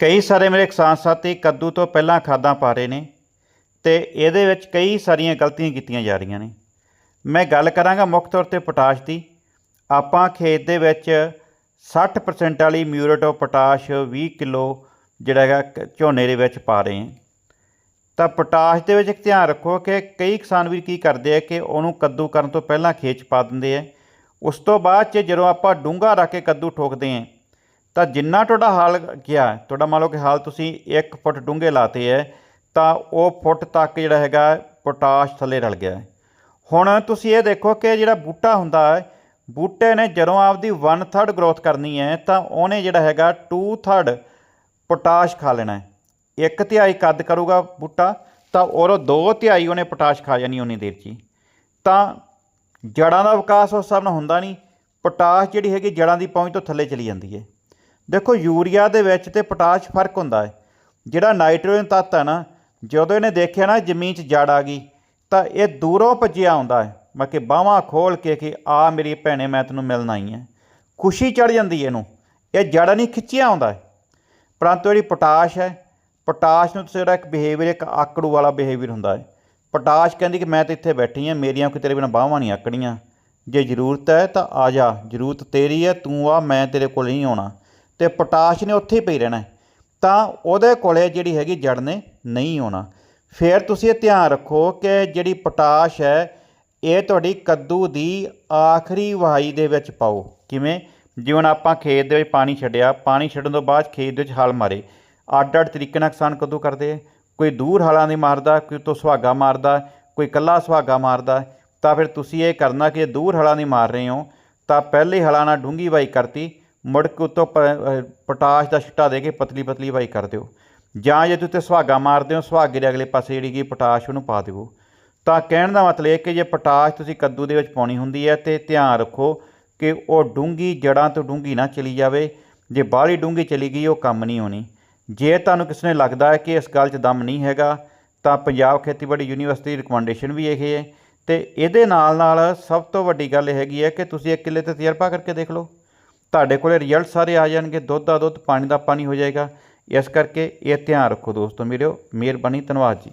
ਕਈ ਸਾਰੇ ਮੇਰੇ ਕਿਸਾਨ ਸਾਥੀ ਕੱਦੂ ਤੋਂ ਪਹਿਲਾਂ ਖਾਦਾਂ ਪਾ ਰਹੇ ਨੇ ਤੇ ਇਹਦੇ ਵਿੱਚ ਕਈ ਸਾਰੀਆਂ ਗਲਤੀਆਂ ਕੀਤੀਆਂ ਜਾ ਰਹੀਆਂ ਨੇ। ਮੈਂ ਗੱਲ ਕਰਾਂਗਾ ਮੁੱਖ ਤੌਰ ਤੇ ਪੋਟਾਸ਼ ਦੀ। ਆਪਾਂ ਖੇਤ ਦੇ ਵਿੱਚ 60% ਵਾਲੀ ਮਿਊਰੇਟ ਆਫ ਪੋਟਾਸ਼ 20 ਕਿਲੋ ਜਿਹੜਾ ਹੈਗਾ ਕ- ਝੋਨੇ ਦੇ ਵਿੱਚ ਪਾ ਰਹੇ ਹਾਂ। ਤਾਂ ਪੋਟਾਸ਼ ਦੇ ਵਿੱਚ ਇੱਕ ਧਿਆਨ ਰੱਖੋ ਕਿ ਕਈ ਕਿਸਾਨ ਵੀਰ ਕੀ ਕਰਦੇ ਆ ਕਿ ਉਹਨੂੰ ਕੱਦੂ ਕਰਨ ਤੋਂ ਪਹਿਲਾਂ ਖੇਤ 'ਚ ਪਾ ਦਿੰਦੇ ਆ। ਉਸ ਤੋਂ ਬਾਅਦ 'ਚ ਜਦੋਂ ਆਪਾਂ ਡੂੰਘਾ ਰੱਖ ਕੇ ਕੱਦੂ ਠੋਕਦੇ ਆ ਤਾਂ ਜਿੰਨਾ ਤੁਹਾਡਾ ਹਾਲ ਗਿਆ, ਤੁਹਾਡਾ ਮੰਨ ਲਓ ਕਿ ਹਾਲ ਤੁਸੀਂ 1 ਫੁੱਟ ਡੂੰਘੇ ਲਾਤੇ ਹੈ ਤਾਂ ਉਹ ਫੁੱਟ ਤੱਕ ਜਿਹੜਾ ਹੈਗਾ ਪੋਟਾਸ਼ ਥੱਲੇ ਰਲ ਗਿਆ ਹੈ ਹੁਣ ਤੁਸੀਂ ਇਹ ਦੇਖੋ ਕਿ ਜਿਹੜਾ ਬੂਟਾ ਹੁੰਦਾ ਹੈ ਬੂਟੇ ਨੇ ਜਦੋਂ ਆਪਦੀ 1/3 ਗਰੋਥ ਕਰਨੀ ਹੈ ਤਾਂ ਉਹਨੇ ਜਿਹੜਾ ਹੈਗਾ 2/3 ਪੋਟਾਸ਼ ਖਾ ਲੈਣਾ ਹੈ ਇੱਕ ਤਿਹਾਈ ਕੱਦ ਕਰੂਗਾ ਬੂਟਾ, ਤਾਂ ਔਰ ਦੋ ਤਿਹਾਈ ਉਹਨੇ ਪੋਟਾਸ਼ ਖਾ ਜਾਣੀ ਉਨੀ ਦੇਰ 'ਚ ਹੀ। ਤਾਂ ਜੜਾਂ ਦਾ ਵਿਕਾਸ ਉਸ ਹਿਸਾਬ ਨਾਲ ਹੁੰਦਾ ਨਹੀਂ, ਪੋਟਾਸ਼ ਜਿਹੜੀ ਹੈਗੀ ਜੜਾਂ ਦੀ ਪਹੁੰਚ ਤੋਂ ਥੱਲੇ ਚਲੀ ਜਾਂਦੀ ਹੈ ਦੇਖੋ, ਯੂਰੀਆ ਦੇ ਵਿੱਚ ਤੇ ਪੋਟਾਸ਼ ਫ਼ਰਕ ਹੁੰਦਾ ਹੈ। ਜਿਹੜਾ ਨਾਈਟ੍ਰੋਜਨ ਤੱਤ ਹੈ ਨਾ, ਜਦੋਂ ਇਹਨੇ ਦੇਖਿਆ ਨਾ, ਜ਼ਮੀਨ 'ਚ ਜੜ ਆ ਗਈ, ਤਾਂ ਇਹ ਦੂਰੋਂ ਭੱਜਿਆ ਆਉਂਦਾ ਹੈ। ਮੈਂ ਕਿ ਬਾਹਾਂ ਖੋਲ ਕੇ ਕਿ ਆ ਮੇਰੀ ਭੈਣੇ, ਮੈਂ ਤੈਨੂੰ ਮਿਲਣ ਆਈ ਹਾਂ। ਖੁਸ਼ੀ ਚੜ ਜਾਂਦੀ ਇਹਨੂੰ। ਇਹ ਜੜ ਨਹੀਂ ਖਿੱਚਿਆ ਆਉਂਦਾ ਪਰੰਤੂ ਜਿਹੜੀ ਪੋਟਾਸ਼ ਹੈ, ਪੋਟਾਸ਼ ਨੂੰ ਜਿਹੜਾ ਇੱਕ ਬਿਹੇਵੀਅਰ ਇੱਕ ਆਕੜੂ ਵਾਲਾ ਬਿਹੇਵੀਅਰ ਹੁੰਦਾ ਹੈ। ਪੋਟਾਸ਼ ਕਹਿੰਦੀ ਕਿ ਮੈਂ ਤਾਂ ਇੱਥੇ ਬੈਠੀ ਹਾਂ, ਮੇਰੀਆਂ ਕੋਈ ਤੇਰੇ ਬਿਨਾਂ ਬਾਹਾਂ ਨਹੀਂ ਆਕੜੀਆਂ। ਜੇ ਜ਼ਰੂਰਤ ਹੈ ਤਾਂ ਆ ਜਾ, ਜ਼ਰੂਰਤ ਤੇਰੀ ਹੈ, ਤੂੰ ਆ, ਮੈਂ ਤੇਰੇ ਕੋਲ ਨਹੀਂ ਆਉਣਾ। ਤੇ ਪੋਟਾਸ਼ ਨੇ ਉੱਥੇ ਹੀ ਪਈ ਰਹਿਣਾ ਤਾਂ ਉਹਦੇ ਕੋਲੇ ਜਿਹੜੀ ਹੈਗੀ ਜੜ ਨੇ ਨਹੀਂ ਆਉਣਾ। ਫਿਰ ਤੁਸੀਂ ਇਹ ਧਿਆਨ ਰੱਖੋ ਕਿ ਜਿਹੜੀ ਪੋਟਾਸ਼ ਹੈ, ਇਹ ਤੁਹਾਡੀ ਕੱਦੂ ਦੀ ਆਖਰੀ ਵਹਾਈ ਦੇ ਵਿੱਚ ਪਾਓ। ਕਿਵੇਂ? ਜਿਵੇਂ ਆਪਾਂ ਖੇਤ ਦੇ ਵਿੱਚ ਪਾਣੀ ਛੱਡਿਆ, ਪਾਣੀ ਛੱਡਣ ਤੋਂ ਬਾਅਦ ਖੇਤ ਦੇ ਵਿੱਚ ਹਲ ਮਾਰੇ। ਅੱਡ ਅੱਡ ਤਰੀਕੇ ਨਾਲ ਕਿਸਾਨ ਕੱਦੂ ਕਰਦੇ ਕੋਈ ਦੂਰ ਹਲਾਂ ਦੀ ਮਾਰਦਾ, ਕੋਈ ਤੋਂ ਸੁਹਾਗਾ ਮਾਰਦਾ, ਕੋਈ ਕੱਲਾ ਸੁਹਾਗਾ ਮਾਰਦਾ, ਤਾਂ ਫਿਰ ਤੁਸੀਂ ਇਹ ਕਰਨਾ ਕਿ ਦੂਰ ਹਲਾਂ ਦੀ ਮਾਰ ਰਹੇ ਹੋ, ਤਾਂ ਪਹਿਲੇ ਹਲਾਂ ਨਾਲ ਡੂੰਗੀ ਵਾਈ ਕਰਤੀ ਮੁੜ ਕੇ ਉੱਤੋਂ ਪ- ਪੋਟਾਸ਼ ਦਾ ਛਿੱਟਾ ਦੇ ਕੇ ਪਤਲੀ ਪਤਲੀ ਵਾਈ ਕਰ ਦਿਓ। ਜਾਂ ਜੇ ਤੁਸੀਂ ਸੁਹਾਗਾ ਮਾਰਦੇ ਹੋ, ਸੁਹਾਗੇ ਦੇ ਅਗਲੇ ਪਾਸੇ ਜਿਹੜੀ ਕਿ ਪੋਟਾਸ਼ ਉਹਨੂੰ ਪਾ ਦਿਓ ਤਾਂ ਕਹਿਣ ਦਾ ਮਤਲਬ ਇਹ ਕਿ ਜੇ ਪੋਟਾਸ਼ ਤੁਸੀਂ ਕੱਦੂ ਦੇ ਵਿੱਚ ਪਾਉਣੀ ਹੁੰਦੀ ਹੈ, ਤੇ ਧਿਆਨ ਰੱਖੋ ਕਿ ਉਹ ਡੂੰਗੀ ਜੜਾਂ ਤੋਂ ਡੂੰਗੀ ਨਾ ਚਲੀ ਜਾਵੇ। ਜੇ ਬਾਹਲੀ ਡੂੰਗੀ ਚਲੀ ਗਈ, ਉਹ ਕੰਮ ਨਹੀਂ ਹੋਣੀ। ਜੇ ਤੁਹਾਨੂੰ ਕਿਸੇ ਨੇ ਲੱਗਦਾ ਹੈ ਕਿ ਇਸ ਗੱਲ 'ਚ ਦਮ ਨਹੀਂ ਹੈਗਾ, ਤਾਂ ਪੰਜਾਬ ਖੇਤੀਬਾੜੀ ਯੂਨੀਵਰਸਿਟੀ ਦੀ ਰਿਕਮੈਂਡੇਸ਼ਨ ਵੀ ਇਹ ਹੈ। ਤੇ ਇਹਦੇ ਨਾਲ ਨਾਲ ਸਭ ਤੋਂ ਵੱਡੀ ਗੱਲ ਇਹ ਹੈਗੀ ਹੈ ਕਿ ਤੁਸੀਂ ਇੱਕ ਕਿੱਲੇ ਤੇ ਤਜਰਬਾ ਕਰਕੇ ਦੇਖ ਲਓ। ਤੁਹਾਡੇ ਕੋਲੇ ਰਿਜ਼ਲਟ ਸਾਰੇ ਆ ਜਾਣਗੇ, ਦੁੱਧ ਦਾ ਦੁੱਧ, ਪਾਣੀ ਦਾ ਪਾਣੀ ਹੋ ਜਾਏਗਾ। ਇਸ ਕਰਕੇ ਇਹ ਧਿਆਨ ਰੱਖੋ ਦੋਸਤੋ ਮੇਰਿਓ ਮਿਹਰਬਾਨੀ, ਧੰਨਵਾਦ ਜੀ।